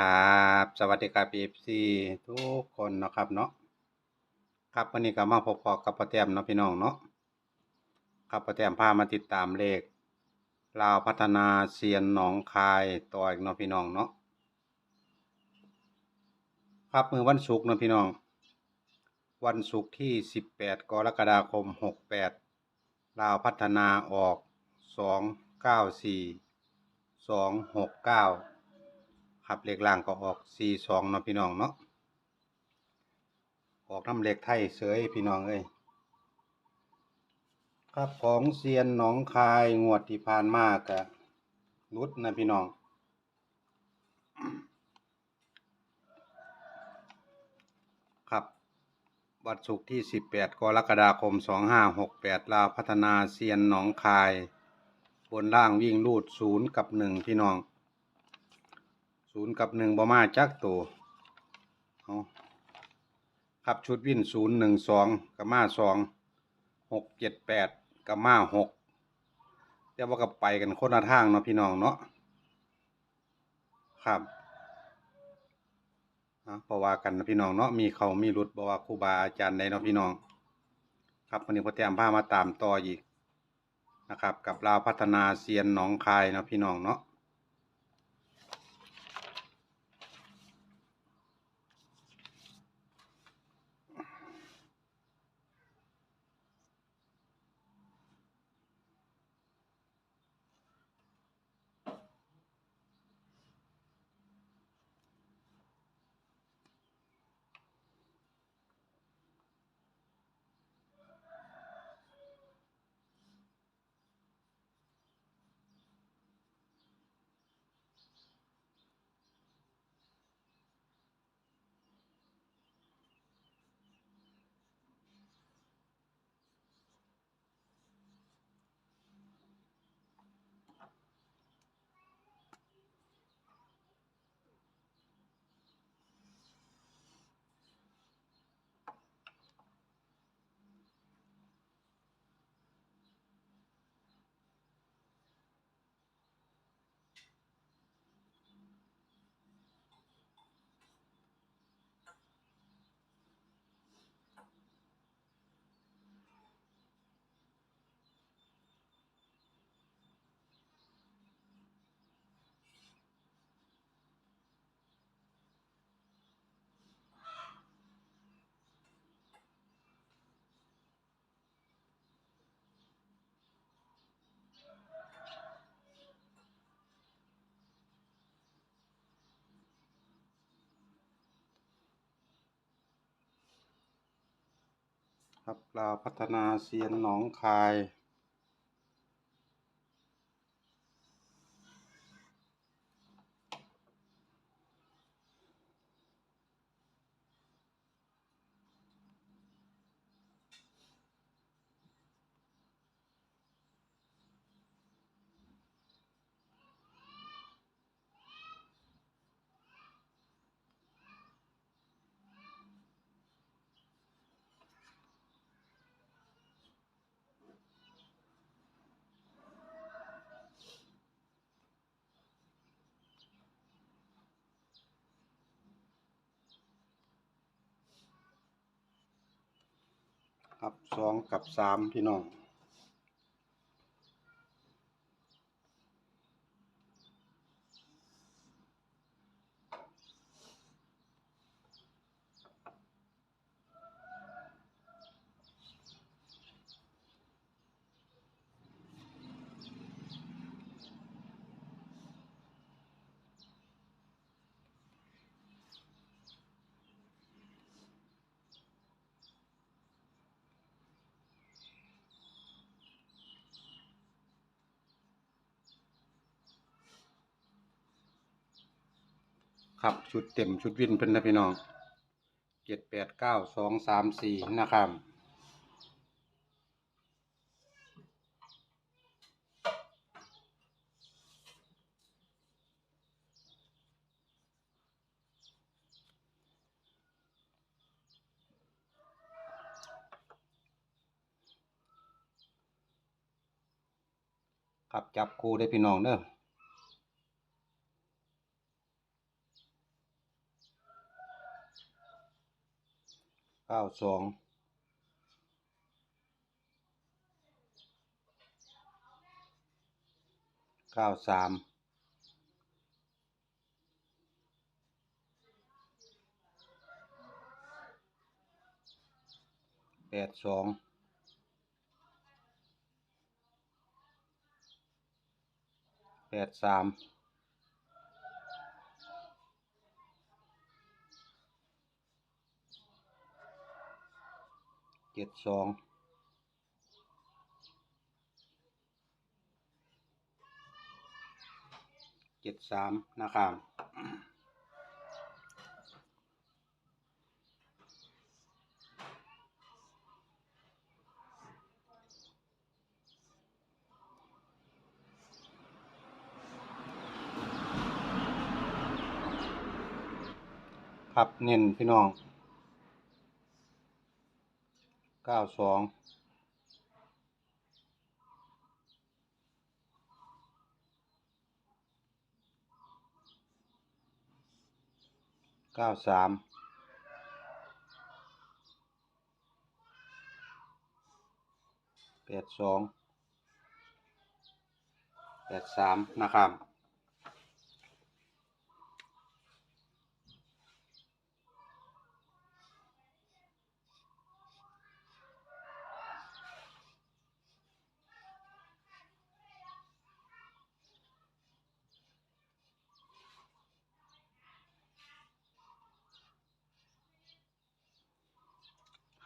ครับสวัสดีครับเอฟซีทุกคนนะครับเนาะครับวันนี้ก็มาพบๆกับป้าแต้มเนาะพี่น้องเนาะครับป้าแต้มพามาติดตามเลขลาวพัฒนาเซียนหนองคายต่ออีกเนาะพี่น้องเนาะครับมือวันศุกร์เนาะพี่น้อง วันศุกร์ที่ 18 กรกฎาคม 68 ลาวพัฒนาออก 294 269 ครับเลขล่างก็ออกสี่สองเนาะพี่น้องเนาะออกน้ำเหลขไทยเสยพี่น้องเอ้ยครับของเซียนหนองคายงวดที่ผ่านมากะรุดนะพี่น้อง ครับวันศุกร์ที่ 18 กรกฎาคม 2568 ลาวพัฒนาเซียนหนองคาย บนล่างวิ่งรูดศูนย์กับหนึ่งพี่น้อง ศูนย์กับหนึ่งบมาจักตัวเอาครับชุดวิ่นศูนย์หนึ่งสองกับมาสองหกเจ็ดแปดกับมาหกแต่ว่ากับไปกันคนละทางเนาะพี่น้องเนาะครับอะเพราะว่ากันนะพี่น้องเนาะมีเขามีรุดบว่าครูบาอาจารย์ใดเนาะพี่น้อง ครับวันนี้พ่อแต้มพามาตามต่ออีกนะครับ กับลาวพัฒนาเซียนหนองคายเนาะพี่น้องเนาะ ครับลาพัฒนาเซียนหนองคาย ครับสองกับสามพี่น้อง ครับชุดเต็มชุดวินเพิ่นนะพี่น้องเจ็ดแปดเก้าสองสามสี่นะครับครับจับคู่ได้พี่น้องเด้อ เก้าสองเก้าสามแปดสองแปดสาม เจ็ดสองเจ็ดสามนะครับครับเน้นพี่น้อง เก้าสองเก้าสามแปดสองแปดสามนะครับ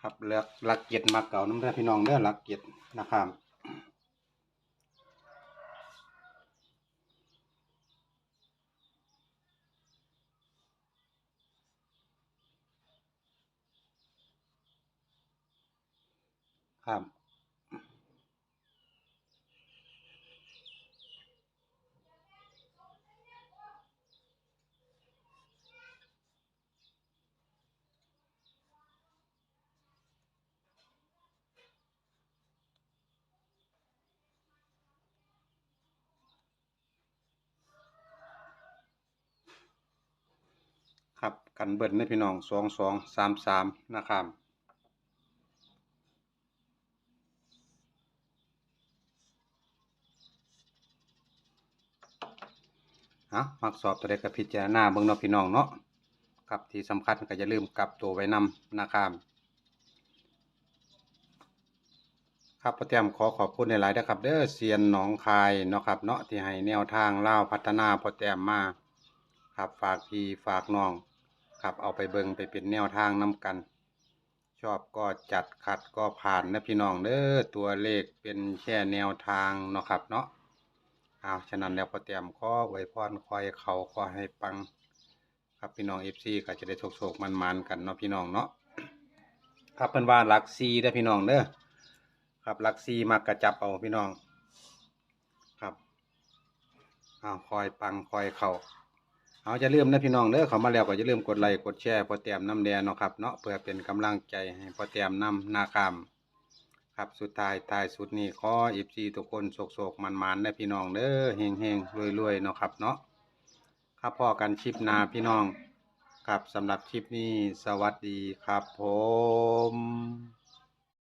ครับเลือกหลักเกียรติมาเก่าน้ำเด้อพี่น้องเด้อหลักเกียรตินะครับครับ ครับ กันเบิ้ลในพี่น้องสองสองสามสามนะครับฮะมักสอบตัวใดก็พิจารณาเบิ่งนาะพี่น้องเนาะครับที่สำคัญก็อย่าลืมกลับตัวไว้นำนะครับครับพ่อแต้มขอขอบคุณในหลายนะครับเด้อเซียนหนองคายเนาะครับเนาะที่ให้แนวทางเล่าพัฒนาพอแต้มมา ครับฝากพี่ฝากน้อง ครับเอาไปเบิงไปเป็นแนวทางนํกัน ชอบก็จัดขัดก็ผ่านนะพี่น้องเด้อตัวเลขเป็นแค่แนวทางเนาะครับเนาะเอาฉะนั้นแล้วพอเตรียมขอไว้พรคอยเขาขอให้ปัง ครับพี่น้องเอฟซีก็จะได้โชคๆมันๆกันเนาะพี่น้องเนาะครับเป็นว่าหลักซีเด้พี่น้องเด้อครับหลักซีมักกระจับเอาพี่น้อง ครับเอาคอยปังคอยเข่า เอาจะลืมนะพี่น้องเด้อเขามาแล้วก็จะลืมกดไลค์กดแชร์พอเตรียมน้ำแดงเนาะครับเนาะเพื่อเป็นกำลังใจให้พอเตรียมนำนาคามครับสุดท้ายท้ายสุดนี้ขออีซีทุกคนโศกโศกมันมันนะพี่น้องเด้อเฮงเฮงรวยรวยเนาะครับเนาะครับพอกันชิปนาพี่น้อง ครับสำหรับคลิปนี้สวัสดีครับผม